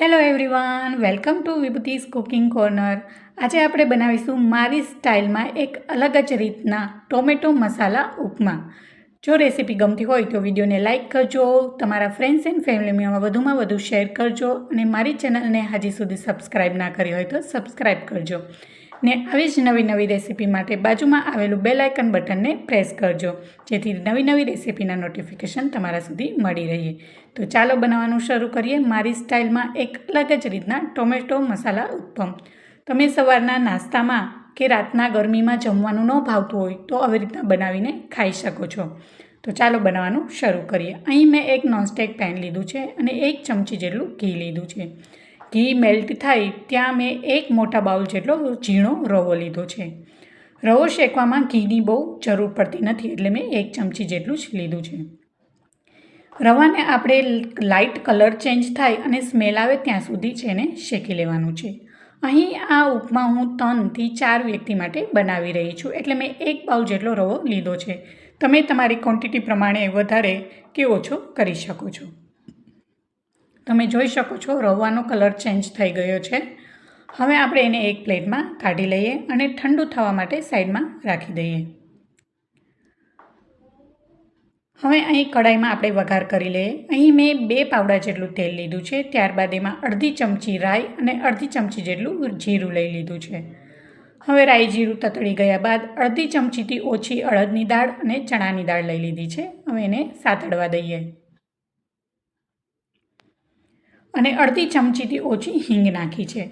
Hello everyone welcome to Vibhuti's cooking corner આજે આપણે બનાવીશું મારી સ્ટાઇલમાં એક અલગ જ રીતના ટોમેટો મસાલા ઉપમા. જો રેસીપી ગમતી હોય તો વિડીયોને લાઇક કરજો, તમારા ફ્રેન્ડ્સ એન્ડ ફેમિલીમાં વધુમાં વધુ શેર કરજો અને મારી ચેનલને હજી સુધી સબસ્ક્રાઈબ ના કરી હોય તો સબસ્ક્રાઈબ કરજો. ને આવી જ નવી નવી રેસીપી માટે બાજુમાં આવેલું બેલ આઇકન બટનને પ્રેસ કરજો. જેથી નવી નવી રેસીપીના નોટિફિકેશન તમારા સુધી મળી રહે તો ચાલો બનાવવાનું શરૂ કરીએ. મારી સ્ટાઇલમાં એક અલગ જ રીતના ટોમેટો મસાલા ઉત્પમ. તમે સવારના નાસ્તામાં કે રાતના ગરમીમાં જમવાનું ન ભાવતું હોય તો આવી રીતના બનાવીને ખાઈ શકો છો. તો ચાલો બનાવવાનું શરૂ કરીએ. અહીં મેં એક નોનસ્ટેક પેન લીધું છે અને એક ચમચી જેટલું ઘી લીધું છે. ઘી મેલ્ટ થાય ત્યાં મેં એક મોટા બાઉલ જેટલો ઝીણો રવો લીધો છે. રવો શેકવામાં ઘીની બહુ જરૂર પડતી નથી એટલે મેં એક ચમચી જેટલું જ લીધું છે. રવાને આપણે લાઇટ કલર ચેન્જ થાય અને સ્મેલ આવે ત્યાં સુધી છે એને શેકી લેવાનું છે. અહીં આ ઉપમા હું ત્રણથી ચાર વ્યક્તિ માટે બનાવી રહી છું એટલે મેં એક બાઉલ જેટલો રવો લીધો છે. તમે તમારી ક્વોન્ટિટી પ્રમાણે વધારે કે ઓછો કરી શકો છો. તમે જોઈ શકો છો રવાનો કલર ચેન્જ થઈ ગયો છે. હવે આપણે એને એક પ્લેટમાં કાઢી લઈએ અને ઠંડુ થવા માટે સાઈડમાં રાખી દઈએ. હવે અહીં કઢાઈમાં આપણે વઘાર કરી લઈએ. અહીં મેં બે પાવડા જેટલું તેલ લીધું છે. ત્યારબાદ એમાં અડધી ચમચી રાઈ અને અડધી ચમચી જેટલું જીરું લઈ લીધું છે. હવે રાઈ જીરું તતડી ગયા બાદ અડધી ચમચીથી ઓછી અડદની દાળ અને ચણાની દાળ લઈ લીધી છે. હવે એને સાતડવા દઈએ. અને અડધી ચમચીથી ઓછી હિંગ નાખી છે.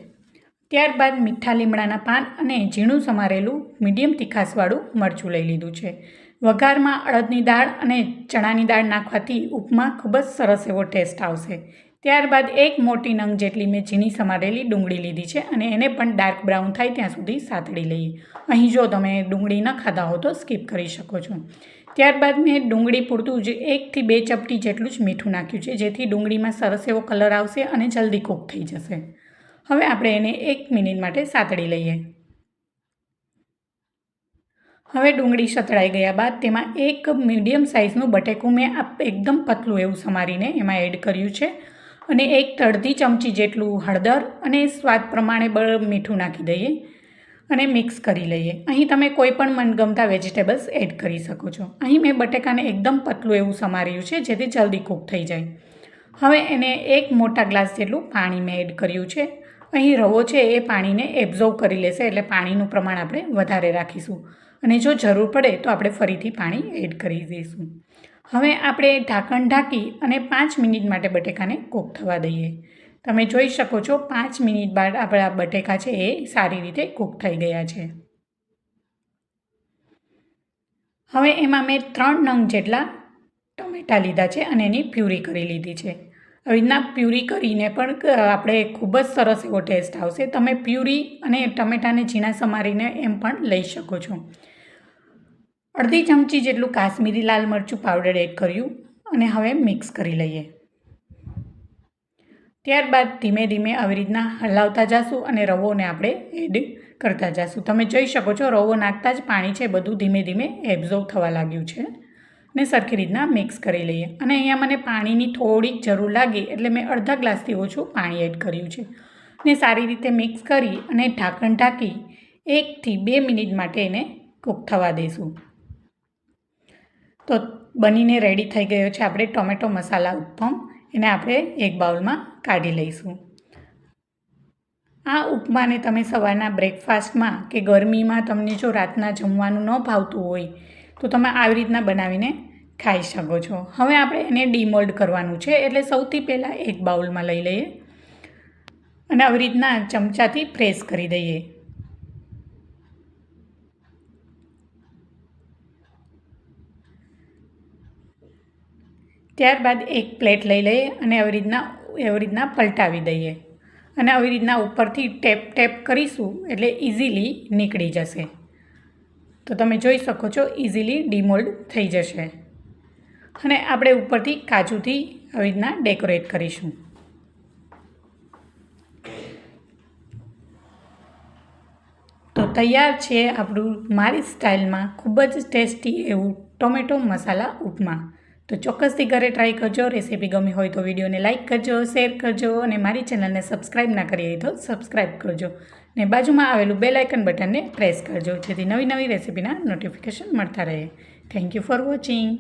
ત્યારબાદ મીઠા લીમડાના પાન અને ઝીણું સમારેલું મીડિયમ તીખાસવાળું મરચું લઈ લીધું છે. વઘારમાં અડદની દાળ અને ચણાની દાળ નાખવાથી ઉપમા ખૂબ જ સરસ એવો ટેસ્ટ આવશે. ત્યારબાદ એક મોટી નંગ જેટલી મેં ઝીણી સમારેલી ડુંગળી લીધી છે અને એને પણ ડાર્ક બ્રાઉન થાય ત્યાં સુધી સાતડી લઈએ અહીં જો તમે ડુંગળી ન ખાધા હો તો સ્કીપ કરી શકો છો. ત્યારબાદ મેં ડુંગળી પૂરતું જ એકથી બે ચપટી જેટલું જ મીઠું નાખ્યું છે, જેથી ડુંગળીમાં સરસ એવો કલર આવશે અને જલ્દી કૂક થઈ જશે. હવે આપણે એને એક મિનિટ માટે સાતડી લઈએ. હવે ડુંગળી સતળાઈ ગયા બાદ તેમાં એક મીડિયમ સાઇઝનું બટેકું મેં એકદમ પતલું એવું સમારીને એમાં એડ કર્યું છે. અને એક અડધી ચમચી જેટલું હળદર અને સ્વાદ પ્રમાણે બ મીઠું નાખી દઈએ અને મિક્સ કરી લઈએ. અહીં તમે કોઈ પણ મનગમતા વેજીટેબલ્સ એડ કરી શકો છો. અહીં મેં બટેકાને એકદમ પતલું એવું સમાર્યું છે, જેથી જલ્દી કૂક થઈ જાય. હવે એને એક મોટા ગ્લાસ જેટલું પાણી મેં એડ કર્યું છે. અહીં રવો છે એ પાણીને એબ્ઝોર્વ કરી લેશે, એટલે પાણીનું પ્રમાણ આપણે વધારે રાખીશું. અને જો જરૂર પડે તો આપણે ફરીથી પાણી એડ કરી દઈશું. હવે આપણે ઢાંકણ ઢાંકી અને પાંચ મિનિટ માટે બટેકાને કૂક થવા દઈએ. તમે જોઈ શકો છો પાંચ મિનિટ બાદ આપણા બટેકા છે એ સારી રીતે કૂક થઈ ગયા છે. હવે એમાં મેં ત્રણ નંગ જેટલા ટમેટાં લીધા છે અને એની પ્યુરી કરી લીધી છે. આવી રીતના પ્યુરી કરીને પણ આપણે ખૂબ જ સરસ એવો ટેસ્ટ આવશે. તમે પ્યુરી અને ટમેટાને ઝીણા સમારીને એમ પણ લઈ શકો છો. અડધી ચમચી જેટલું કાશ્મીરી લાલ મરચું પાવડર એડ કર્યું અને હવે મિક્સ કરી લઈએ. ત્યારબાદ ધીમે ધીમે આવી રીતના હલાવતા જઈશું અને રવોને આપણે એડ કરતા જઈશું તમે જોઈ શકો છો રવો નાખતા જ પાણી છે, બધું ધીમે ધીમે એબ્ઝોર્વ થવા લાગ્યું છે ને સરખી રીતના મિક્સ કરી લઈએ. અને અહીંયા મને પાણીની થોડીક જરૂર લાગી એટલે મેં અડધા ગ્લાસથી ઓછું પાણી એડ કર્યું છે. ને સારી રીતે મિક્સ કરી અને ઢાંકણ ઢાંકી એકથી બે મિનિટ માટે એને કૂક થવા દઈશું તો બનીને રેડી થઈ ગયો છે. આપણે ટોમેટો મસાલા ઉત્પમ એને આપણે એક બાઉલમાં કાઢી લઈશું. આ ઉપમાને તમે સવારના બ્રેકફાસ્ટમાં કે ગરમીમાં તમને જો રાતના જમવાનું ન ભાવતું હોય, તો તમે આવી રીતના બનાવીને ખાઈ શકો છો. હવે આપણે એને ડીમોલ્ડ કરવાનું છે. એટલે સૌથી પહેલાં એક બાઉલમાં લઈ લઈએ અને આવી રીતના ચમચાથી પ્રેસ કરી દઈએ. ત્યારબાદ એક પ્લેટ લઈ લઈએ અને આવી રીતના એવી રીતના પલટાવી દઈએ. અને આવી રીતના ઉપરથી ટેપ ટેપ કરીશું એટલે ઇઝીલી નીકળી જશે. તો તમે જોઈ શકો છો ઇઝીલી ડીમોલ્ડ થઈ જશે. અને આપણે ઉપરથી કાજુથી આવી રીતના ડેકોરેટ કરીશું. તો તૈયાર છે આપણું મારી સ્ટાઇલમાં ખૂબ જ ટેસ્ટી એવું ટોમેટો મસાલા ઉપમા. તો ચોક્કસથી ઘરે ટ્રાય કરજો રેસીપી ગમી હોય તો વિડીયોને લાઇક કરજો શેર કરજો અને મારી ચેનલને સબસ્ક્રાઈબ ના કરી હોય તો સબસ્ક્રાઈબ કરજો. ને બાજુમાં આવેલું બેલ આઇકન બટનને પ્રેસ કરજો, જેથી નવી નવી રેસીપીના નોટિફિકેશન મળતા રહે. Thank you for watching